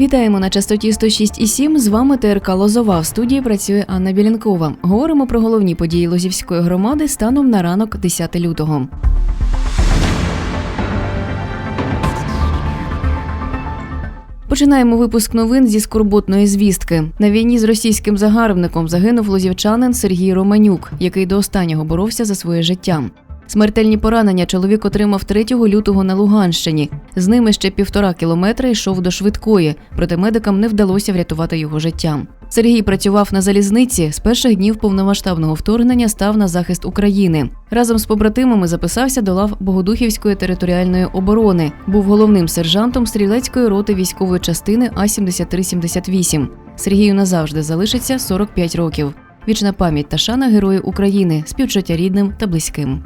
Вітаємо на частоті 106,7. З вами ТРК Лозова. В студії працює Анна Білянкова. Говоримо про головні події Лозівської громади станом на ранок 10 лютого. Починаємо випуск новин зі скорботної звістки. На війні з російським загарбником загинув лозівчанин Сергій Романюк, який до останнього боровся за своє життя. Смертельні поранення чоловік отримав 3 лютого на Луганщині. З ними ще півтора кілометра йшов до швидкої, проте медикам не вдалося врятувати його життя. Сергій працював на залізниці. З перших днів повномасштабного вторгнення став на захист України. Разом з побратимами записався до лав Богодухівської територіальної оборони. Був головним сержантом стрілецької роти військової частини А 7378 Сергію назавжди залишиться 45 років. Вічна пам'ять та шана Герою України, співчуття рідним та близьким.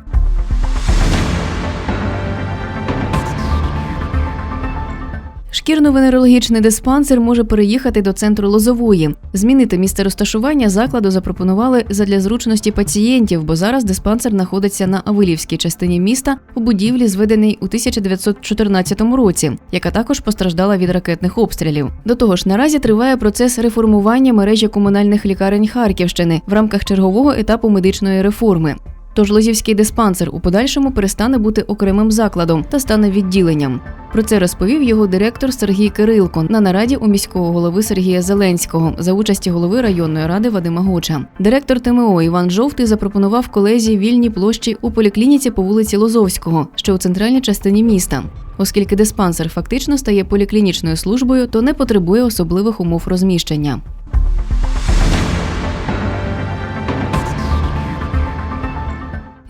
Шкірно-венерологічний диспансер може переїхати до центру Лозової. Змінити місце розташування закладу запропонували задля зручності пацієнтів, бо зараз диспансер знаходиться на Авилівській частині міста у будівлі, зведеній у 1914 році, яка також постраждала від ракетних обстрілів. До того ж, наразі триває процес реформування мережі комунальних лікарень Харківщини в рамках чергового етапу медичної реформи. Тож Лозівський диспансер у подальшому перестане бути окремим закладом та стане відділенням. Про це розповів його директор Сергій Кирилко на нараді у міського голови Сергія Зеленського за участі голови районної ради Вадима Гоча. Директор ТМО Іван Жовтий запропонував колезі вільні площі у поліклініці по вулиці Лозовського, що у центральній частині міста. Оскільки диспансер фактично стає поліклінічною службою, то не потребує особливих умов розміщення.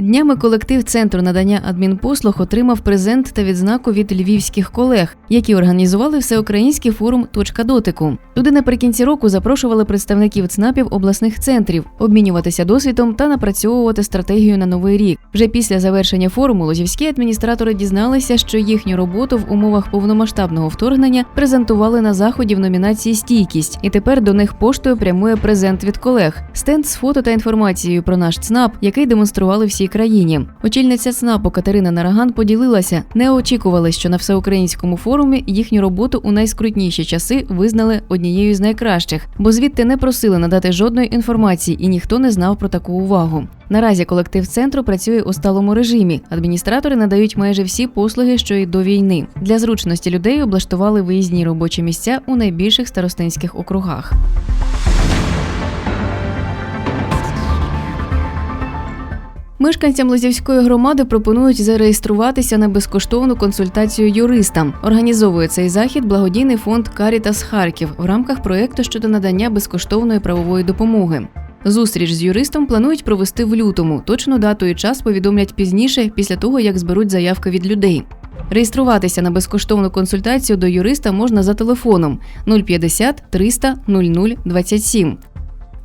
Днями колектив Центру надання адмінпослуг отримав презент та відзнаку від львівських колег, які організували всеукраїнський форум Точка дотику. Туди наприкінці року запрошували представників ЦНАПів обласних центрів обмінюватися досвідом та напрацьовувати стратегію на новий рік. Вже після завершення форуму лозівські адміністратори дізналися, що їхню роботу в умовах повномасштабного вторгнення презентували на заході в номінації Стійкість, і тепер до них поштою прямує презент від колег. Стенд з фото та інформацією про наш ЦНАП, який демонстрували всій країні. Очільниця ЦНАПу Катерина Нараган поділилася, не очікували, що на всеукраїнському форумі їхню роботу у найскрутніші часи визнали однією з найкращих, бо звідти не просили надати жодної інформації, і ніхто не знав про таку увагу. Наразі колектив центру працює у сталому режимі. Адміністратори надають майже всі послуги, що й до війни. Для зручності людей облаштували виїзні робочі місця у найбільших старостинських округах. Мешканцям Лозівської громади пропонують зареєструватися на безкоштовну консультацію юриста. Організовує цей захід благодійний фонд Карітас Харків в рамках проєкту щодо надання безкоштовної правової допомоги. Зустріч з юристом планують провести в лютому. Точну дату і час повідомлять пізніше, після того як зберуть заявки від людей. Реєструватися на безкоштовну консультацію до юриста можна за телефоном 050 300 00 27.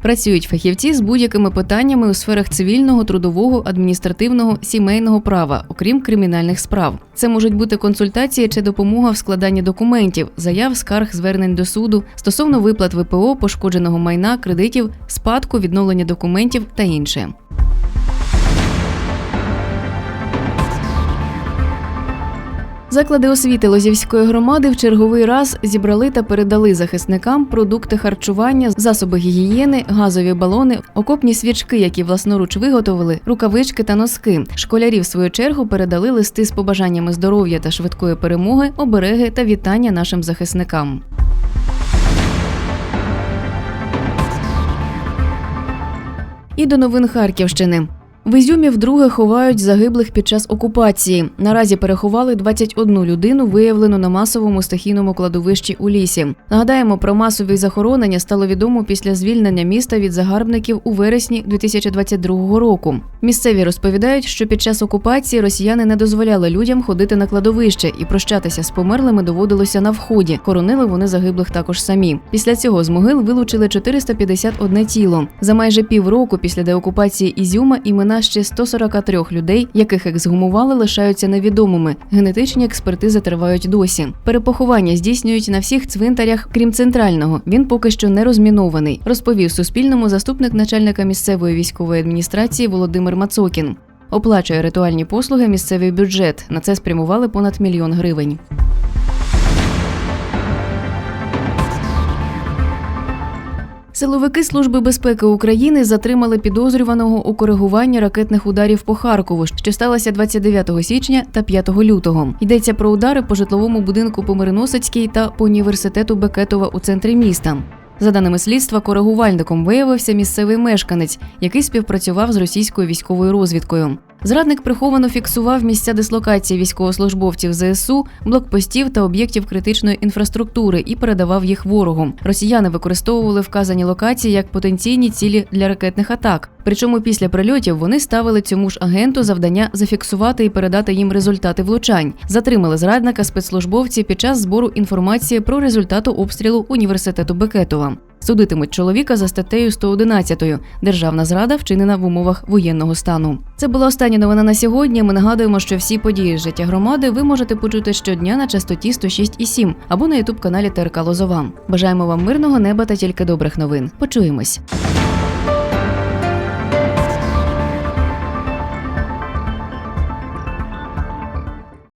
Працюють фахівці з будь-якими питаннями у сферах цивільного, трудового, адміністративного, сімейного права, окрім кримінальних справ. Це можуть бути консультації чи допомога в складанні документів, заяв, скарг, звернень до суду стосовно виплат ВПО, пошкодженого майна, кредитів, спадку, відновлення документів та інше. Заклади освіти Лозівської громади в черговий раз зібрали та передали захисникам продукти харчування, засоби гігієни, газові балони, окопні свічки, які власноруч виготовили, рукавички та носки. Школярі в свою чергу передали листи з побажаннями здоров'я та швидкої перемоги, обереги та вітання нашим захисникам. І до новин Харківщини. В Ізюмі вдруге ховають загиблих під час окупації. Наразі переховали 21 людину, виявлену на масовому стихійному кладовищі у лісі. Нагадаємо, про масові захоронення стало відомо після звільнення міста від загарбників у вересні 2022 року. Місцеві розповідають, що під час окупації росіяни не дозволяли людям ходити на кладовище і прощатися з померлими доводилося на вході. Хоронили вони загиблих також самі. Після цього з могил вилучили 451 тіло. За майже півроку після деокупації Ізюма імена ще 143 людей, яких ексгумували, лишаються невідомими. Генетичні експертизи тривають досі. Перепоховання здійснюють на всіх цвинтарях, крім центрального. Він поки що не розмінований. Розповів Суспільному заступник начальника місцевої військової адміністрації Володимир Мацокін. Оплачує ритуальні послуги місцевий бюджет. На це спрямували понад мільйон гривень. Силовики Служби безпеки України затримали підозрюваного у коригуванні ракетних ударів по Харкову, що сталося 29 січня та 5 лютого. Йдеться про удари по житловому будинку по Мирносицькій та по університету Бекетова у центрі міста. За даними слідства, коригувальником виявився місцевий мешканець, який співпрацював з російською військовою розвідкою. Зрадник приховано фіксував місця дислокації військовослужбовців ЗСУ, блокпостів та об'єктів критичної інфраструктури і передавав їх ворогу. Росіяни використовували вказані локації як потенційні цілі для ракетних атак. Причому після прильотів вони ставили цьому ж агенту завдання зафіксувати і передати їм результати влучань. Затримали зрадника спецслужбовці під час збору інформації про результати обстрілу університету Бекетова. Судитимуть чоловіка за статтею 111 Державна зрада вчинена в умовах воєнного стану. Це була остання новина на сьогодні. Ми нагадуємо, що всі події з життя громади ви можете почути щодня на частоті 106,7 або на ютуб каналі ТРК Лозова. Бажаємо вам мирного неба та тільки добрих новин. Почуємось.